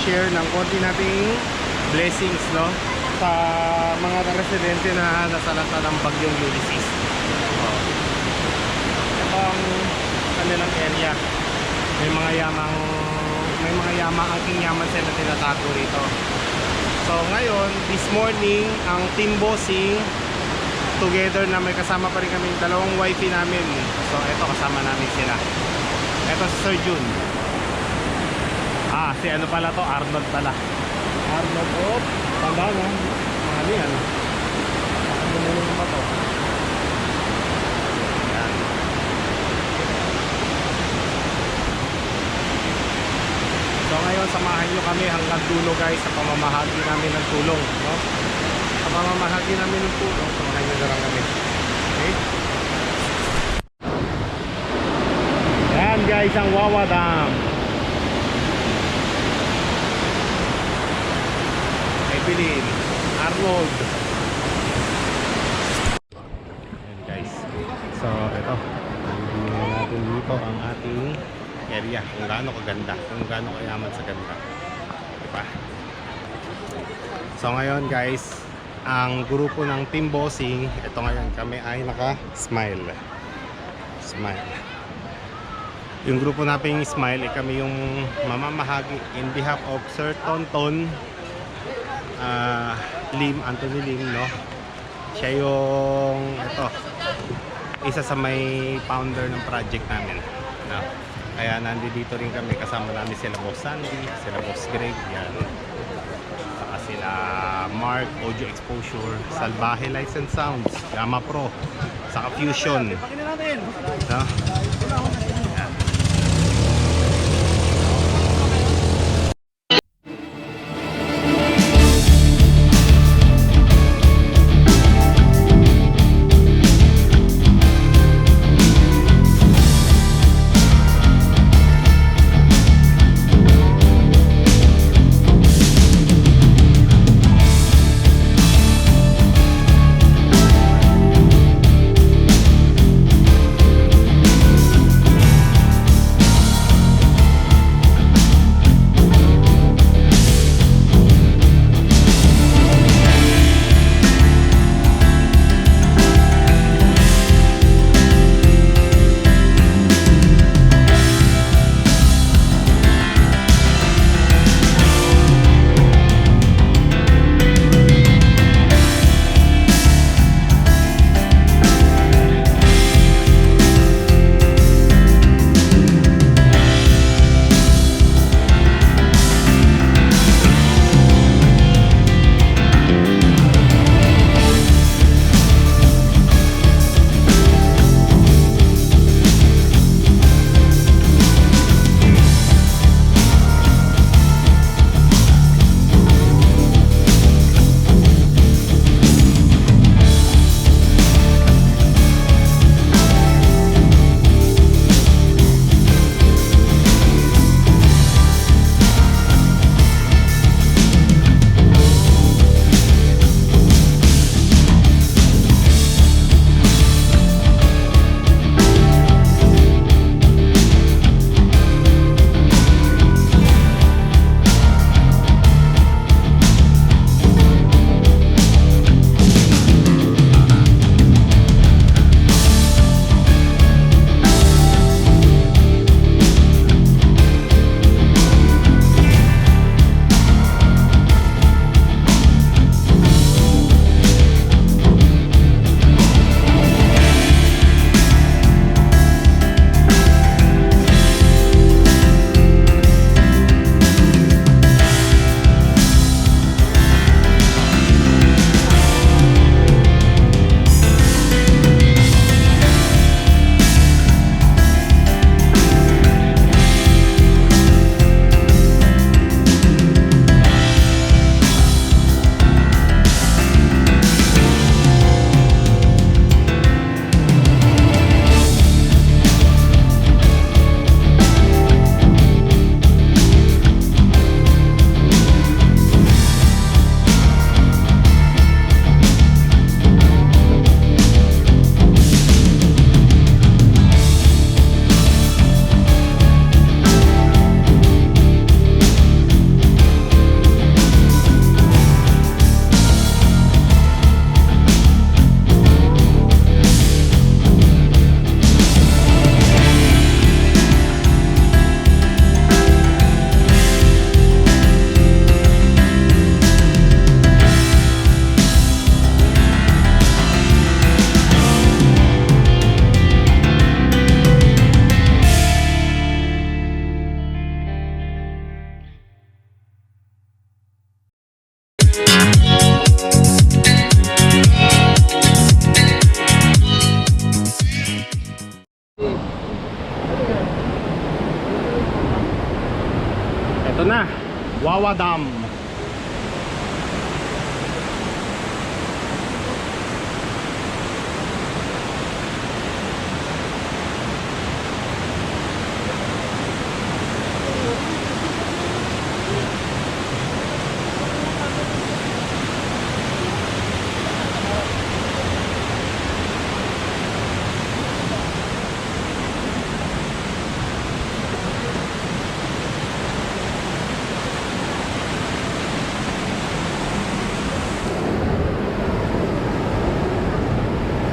kami mag-share ng konti nating blessings, no? Sa mga residente na nasalanta ng bagyong Ulysses. Ito ang kanilang area. May mga yamang may mga yamang aking yaman sila tinatago rito. So ngayon, this morning, ang team bossing together na may kasama pa rin kaming dalawang wifey namin. So ito kasama namin sila. Ito si Sir Jun. Ah, si ano pala to? Arnold pala. Arnold of Tanda na. Ano yan? Ano naman ba to? Yan. So ngayon samahan nyo kami hanggang dulo guys sa pamamahagi namin ng tulong. No? Sa pamamahagi namin ng tulong, samahan nyo na lang kami. Okay? Yan guys ang Wawa Dam. Evelyn, Arnold. Yan guys. So ito, tingnan natin dito ang ating area kung gaano kaganda, kung gaano kayaman sa ganda. Diba? So ngayon guys, ang grupo ng Team Bossing, ito ngayon kami ay naka-smile. Smile. Yung grupo nating Smile, eh, kami yung mamamahagi in behalf of Sir Tonton ah, Lim, Anthony Lim, no? Siya yung, ito, isa sa may founder ng project namin. No? Kaya nandito rin kami, kasama namin sila Boss Sandy, sila Boss Greg, yan. Saka sila Mark, Audio Exposure, Salvaje Lights and Sounds, Gamma Pro, saka Fusion. No? Wawa Dam.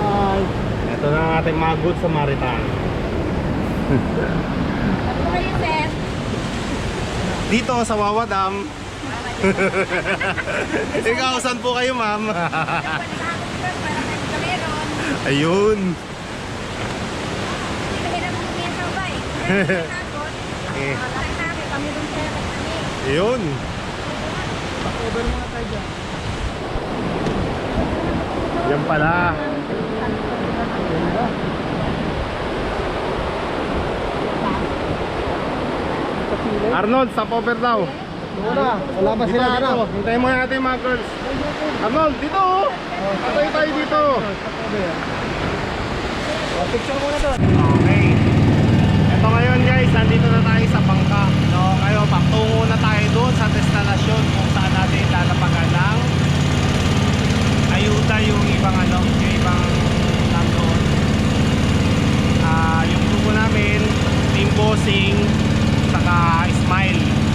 Hi. Ito na ang ating mga good Samaritan. Dito sa Wawa Dam. Ikaw, saan po kayo, ma'am? Ayun. Ayun. Yan pala. Arnold, stop over daw. Wala, wala ba sila ano? Hintayin muna natin mga girls. Arnold, dito oh. Patay tayo dito. Oh, picture muna doon. Okay. Ito ngayon guys, nandito na tayo sa bangka. No, ngayon, patungo na tayo doon sa destinasyon kung saan natin lalapagan ng ayuda yung ibang ano, yung ibang nandoon. Ah, yung grupo namin, Team Bossing, saka Smile. Smile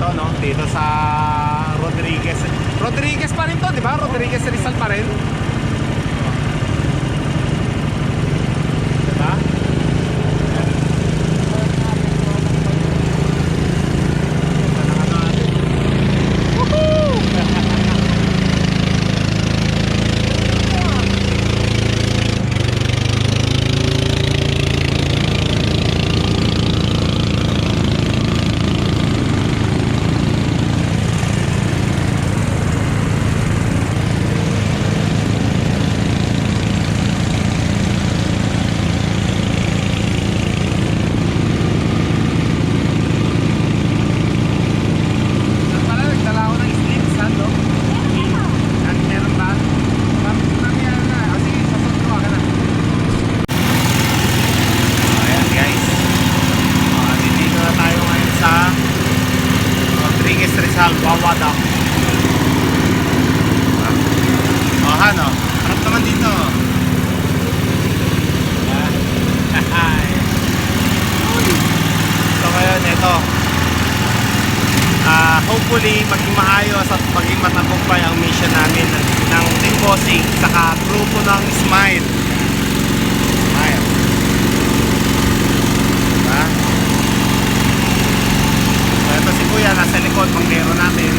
rito, no? Dito sa Rodriguez. Rodriguez pa rin to, di ba? Rodriguez Rizal pa. Ah, hopefully maging maayos at maging matagumpay ang mission namin ng, Team Bossing saka grupo ng Smile. Smile. Diba? So ito si Kuya nasa likod panglero natin.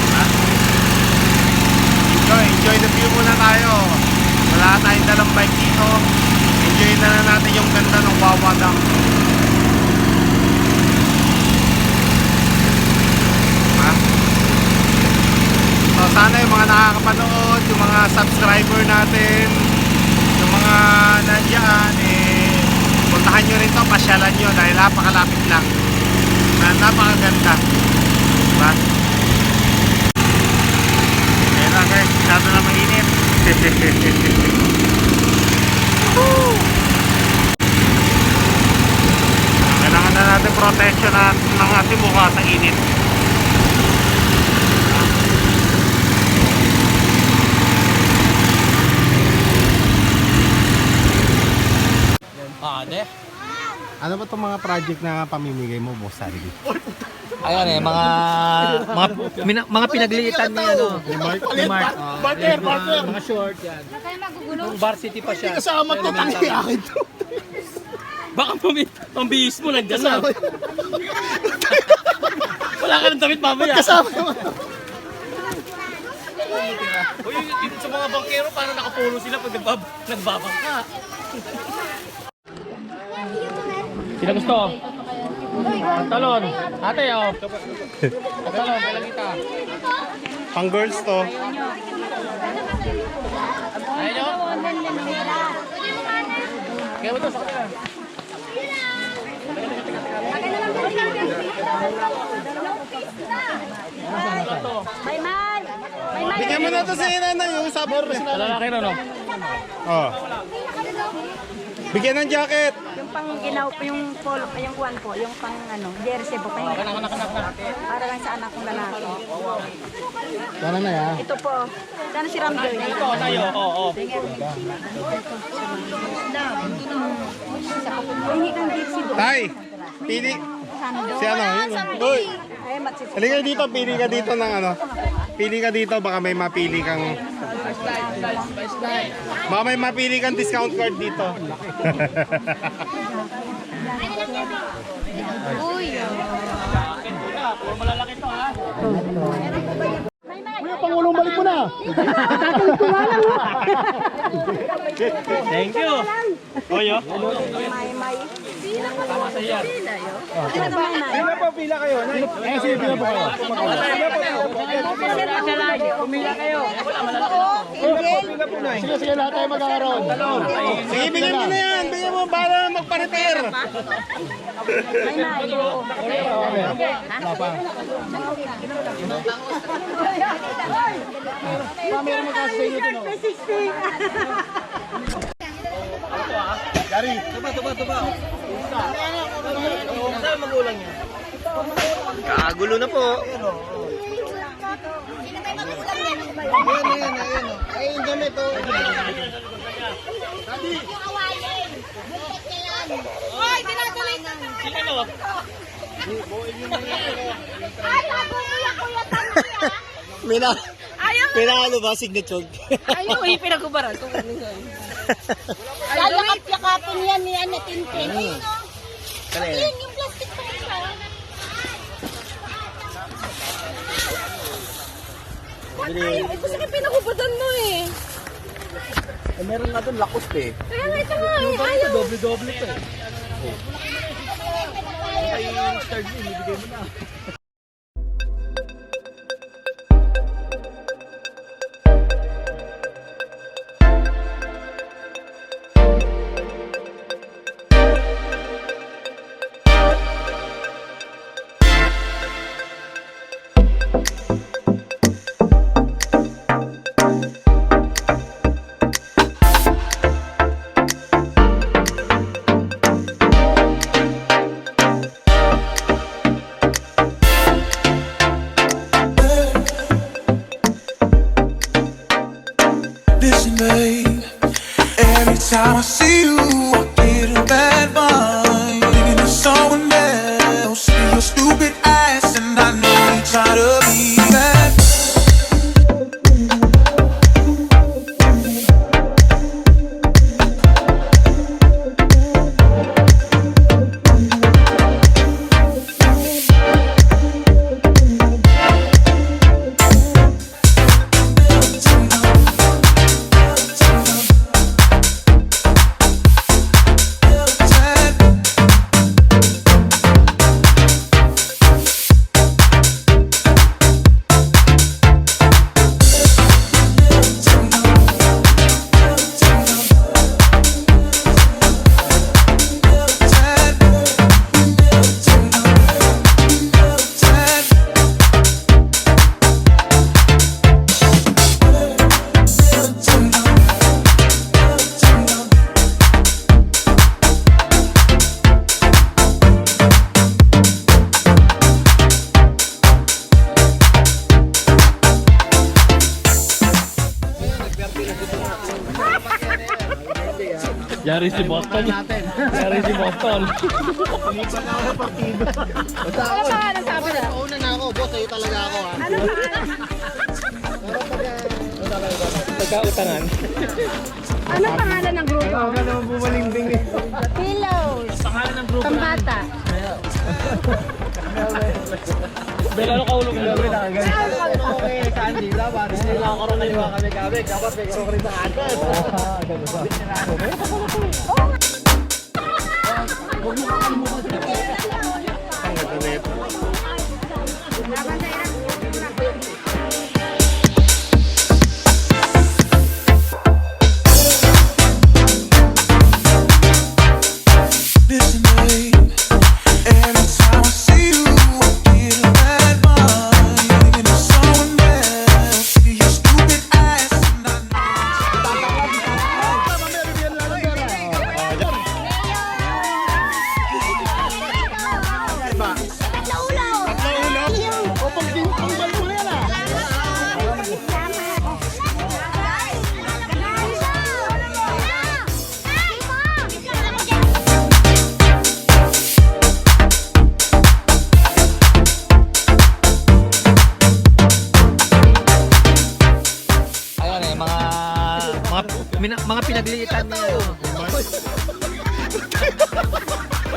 Diba? Enjoy, enjoy the view muna tayo. Wala tayong dalang bike dito. Enjoy na lang natin yung ganda ng Wawa Dam. Ha? So sana yung mga nakakapanood, yung mga subscriber natin, yung mga nandiyan, eh, puntahan nyo rin to, pasyalan nyo dahil napakalapit lang. Na, napakaganda. Diba? Ayun lang guys, masyado na mainit. Kailangan na natin protection ng ating mukha sa init. Ano ba itong mga project na pamimigay mo, Boss Sandy? Ayun eh, mga mga mina- mga pinagliitan ni ano, Ni Mark? ni Mark. Oh, Barter, mga, barter. mga short yan. Tayo magugulo. Nung varsity pa siya. Kasama to, tangi akin to. Baka pamit, pambihis mo nandiyan na. Wala ka ng damit mamaya. Kasama mo. Uy, dito sa mga bangkero, parang nakapulo sila pag nagbab nagbabangka. Sino gusto? Pantalon. Ate, oh. Pantalon, kailan kita? Pang girls to. Ayaw nyo? Kaya mo to sa kanila. May may. May may. Bigyan mo na to sa inanay yung sabi. Lalaki na, no? Oh. Bigyan ng jacket. Pang ginaw po yung polo, yung kuwan po, yung pang ano, jersey po. Pang, para lang sa anak kong lalaki. Sana na ya. Ito po. Sana si Ramjoy. Ito, tayo, oo, oo. Tay, pili. Si ano? Yun. Uy, Ay, matsitsi. halika dito. Pili ka dito ng ano. Pili ka dito. Baka may mapili kang... Baka may mapili kang discount card dito. Uy. Puro malalaki to, ha? Kuya, Pangulong balik mo na. Thank you. Oyo. May may. Tama sa iyan. Sino ka may may? Eh, sige, pila po kayo. Pumila kayo. Sige, sige, lahat tayo magkakaroon. Sige, bigyan mo na yan. Bigyan mo para magpa-repair. May may. Oo. Meron mo kasi sa inyo? Gary. Tuba, tuba, tuba. Saan magulang niya? Kagulo na po. Ayan, ayan, ayan. Ay, yung gamit, oh. Hoy, dinatuloy na. Sino? Ay, nagulo kuya Tanti ah. Mina. Ayaw Pinakalo ba, signature? Ayaw, eh, pinagkubaran. Lalakap-yakapin yan ni Ana Tintin. Ayun o. Ayun yung plastic pa isa. Ayaw, ito sa pinagkubaran mo eh. Eh, meron nga doon, lakot eh. Kaya nga ito nga eh, ayaw. Doble-doble to eh. Ay, start mo, ibigay mo na. Botol natin. Sorry si Botol. Pumipa na ako partido. Basta ako. Ano pa? Nagsabi na? Una na ako. Boss, sa'yo talaga ako. Ano Ha? Ano pa? Pagkautangan. Ano pangalan ng grupo? Ano ka naman bumalingding eh. Pillows. Pangalan ng grupo. Pambata. Bel, ano kaulog mo? Bel, ano kaulog mo? Candy, dapat. Hindi lang ako rin kami kami. Dapat may karoon rin sa agad. Oo. มุมมุมมุมมุ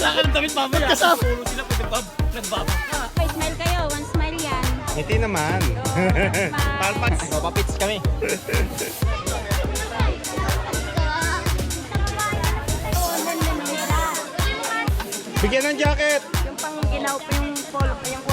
Wala ka ng damit mamaya. Kasama. Puro sila pag nagbab, nagbaba. Oh, okay, smile kayo. One smile yan. Ngiti naman. Palpats. Papapits kami. Bigyan ng jacket! Yung pang ginaw, yung polo, yung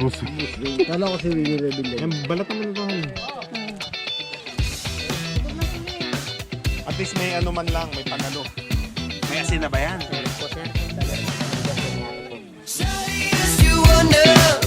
Bruce Wayne. Kala ko si Willie Rebilla. Yan, balat naman ito. Ah. At least may ano man lang, may panalo. May asin na ba yan? Serious po, sir. Serious you wonder